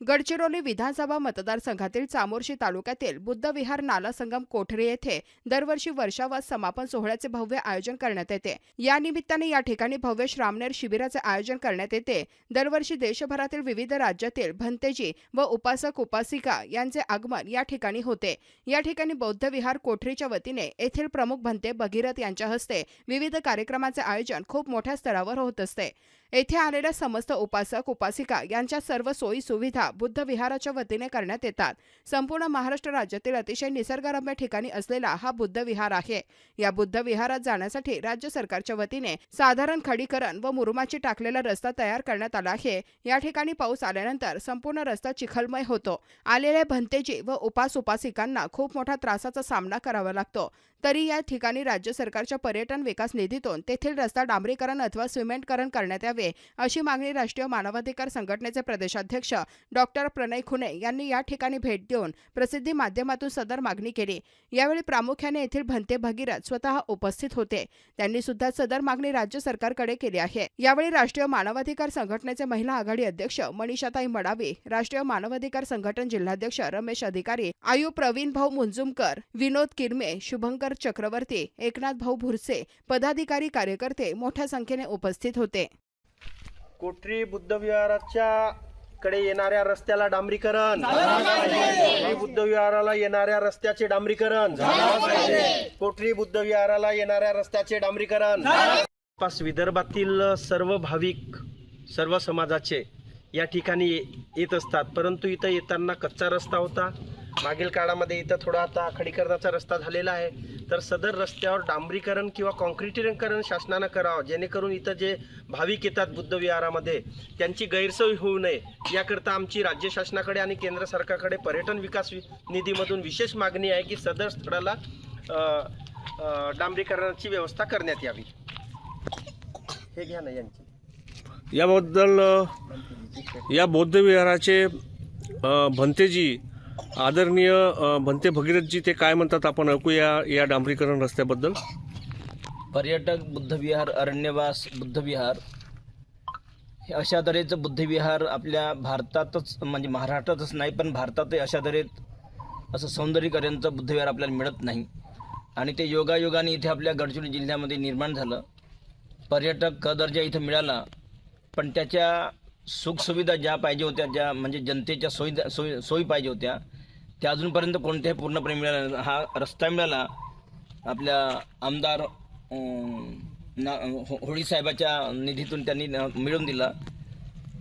गडचिरोली विधानसभा मतदारसंघातील चामोर्शी तालुक्यातील बुद्धविहार नाला संगम कोठरे येथे दरवर्षी वर्षावास समापन सोहळ्याचे भव्य आयोजन करण्यात येते. या निमित्ताने या ठिकाणी भव्य श्रामनेर शिबिराचे आयोजन करण्यात येते. दरवर्षी देशभरातील विविध राज्यातील भंतेजी व उपासक उपासिका यांचे आगमन या ठिकाणी होते. या ठिकाणी बौद्ध विहार कोठरीच्या वतीने येथील प्रमुख भंते भगीरथ यांच्या हस्ते विविध कार्यक्रमाचे आयोजन खूप मोठ्या स्तरावर होत असते. येथे आलेल्या समस्त उपासक उपासिका यांच्या सर्व सोयी सुविधा बुद्ध विहाराच्या वतीने करण्यात येतात. संपूर्ण महाराष्ट्र राज्यातील अतिशय निसर्गरम्य ठिकाणी असलेला हा बुद्ध विहार आहे. या बुद्ध विहारात जाण्यासाठी राज्य सरकारच्या वतीने साधारण खडीकरण व मुरुमाची टाकलेला रस्ता तयार करण्यात आला आहे. या ठिकाणी पाऊस आल्यानंतर संपूर्ण रस्ता चिखलमय होतो. आलेल्या भंतेजी व उपास उपासिकांना खूप मोठा त्रासाचा सामना करावा लागतो. तरी या ठिकाणी राज्य सरकारच्या पर्यटन विकास निधीतून तेथील रस्ता डांबरीकरण अथवा सिमेंटकरण करण्यात यावे. अशी मागणी राष्ट्रीय मानवाधिकार संघटनेचे प्रदेशाध्यक्ष डॉक्टर प्रणय खुने यांनी या ठिकाणी भेट देऊन प्रसिद्धी माध्यमातून सदर मागणी केली. यावेळी प्रामुख्याने येथील भंते भगीरथ स्वतः उपस्थित होते. त्यांनी सुद्धा सदर मागणी राज्य सरकारकडे केली आहे. यावेळी राष्ट्रीय मानवाधिकार संघटनेचे महिला आघाडी अध्यक्ष मनीषाताई मडावी राष्ट्रीय मानवाधिकार संघटन जिल्हाध्यक्ष रमेश अधिकारी आयु प्रवीण भाऊ मुंजुमकर विनोद किरमे शुभंकर चक्रवर्ती एकनाथ भाऊ भुरसे पदाधिकारी कार्यकर्ते मोठ्या संख्येने उपस्थित होते. कोठरी बुद्ध विहाराच्या कडे येणाऱ्या रस्त्याला डांबरीकरण. कोठरी बुद्ध विहाराला येणाऱ्या रस्त्याचे डांबरीकरण. कोठरी बुद्ध विहाराला येणाऱ्या रस्त्याचे डांबरीकरण. पास विदर्भातील सर्व भाविक सर्व समाजाचे या ठिकाणी येत असतात. परंतु इथं येताना कच्चा रस्ता होता. मागील काळामध्ये इथं थोडा आता खडीकरणाचा रस्ता झालेला आहे. तर सदर रस्त्यावर डांबरीकरण किंवा कॉन्क्रिटीकरण शासनानं करावं जेणेकरून इथं जे भाविक येतात बुद्ध विहारामध्ये त्यांची गैरसोय होऊ नये. याकरता आमची राज्य शासनाकडे आणि केंद्र सरकारकडे पर्यटन विकास निधीमधून विशेष मागणी आहे की सदर स्थळाला डांबरीकरणाची व्यवस्था करण्यात यावी. हे घ्या ना यांची. याबद्दल या बौद्ध विहाराचे अ, भंतेजी आदरणीय म्हणते भंते भगीरथजी ते काय म्हणतात आपण ऐकूया या डांबरीकरण रस्त्याबद्दल? पर्यटक बुद्धविहार अरण्यवास बुद्धविहार हे अशा तऱ्हेचं बुद्धविहार आपल्या भारतातच म्हणजे महाराष्ट्रातच नाही पण भारतातही अशा तऱ्हेत असं सौंदर्यीकरणचं बुद्धविहार आपल्याला मिळत नाही. आणि ते योगायोगाने इथे आपल्या गडचिरोली जिल्ह्यामध्ये निर्माण झालं. पर्यटक क दर्जा इथं मिळाला. पण त्याच्या सुखसुविधा ज्या पाहिजे होत्या ज्या म्हणजे जनतेच्या सोयी सोयी सोयी पाहिजे होत्या त्या अजूनपर्यंत कोणत्याही पूर्णपणे मिळाल्या हा रस्ता मिळाला आपल्या आमदार ना हो- होळी साहेबाच्या निधीतून त्यांनी मिळवून दिला.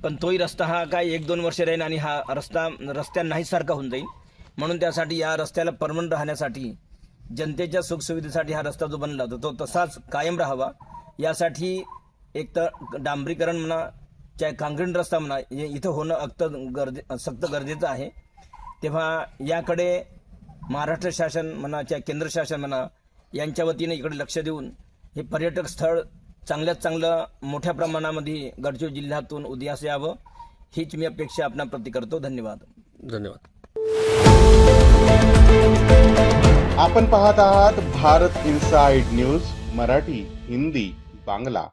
पण तोही रस्ता हा काय एक दोन वर्ष राहील आणि हा रस्ता रस्त्या नाहीसारखा होऊन जाईल. म्हणून त्यासाठी या रस्त्याला परमनंट राहण्यासाठी जनतेच्या सुखसुविधेसाठी हा रस्ता जो बनला होता तो तसाच कायम राहावा. यासाठी एक तर डांबरीकरण म्हणा चाहे काँक्रीट रस्ता म्हणा हे इथं होणं अक्त गरजे सक्त गरजेचं आहे. तेव्हा याकडे महाराष्ट्र शासन म्हणा चाहे केंद्र शासन म्हणा यांच्या वतीने इकडे लक्ष देऊन हे पर्यटक स्थळ चांगल्यात चांगलं मोठ्या प्रमाणामध्ये गडचिरोली जिल्ह्यातून उदयास यावं हीच मी अपेक्षा आपणाप्रती करतो. धन्यवाद. धन्यवाद. आपण पाहत आहात भारत इन्साइड न्यूज मराठी हिंदी बांगला.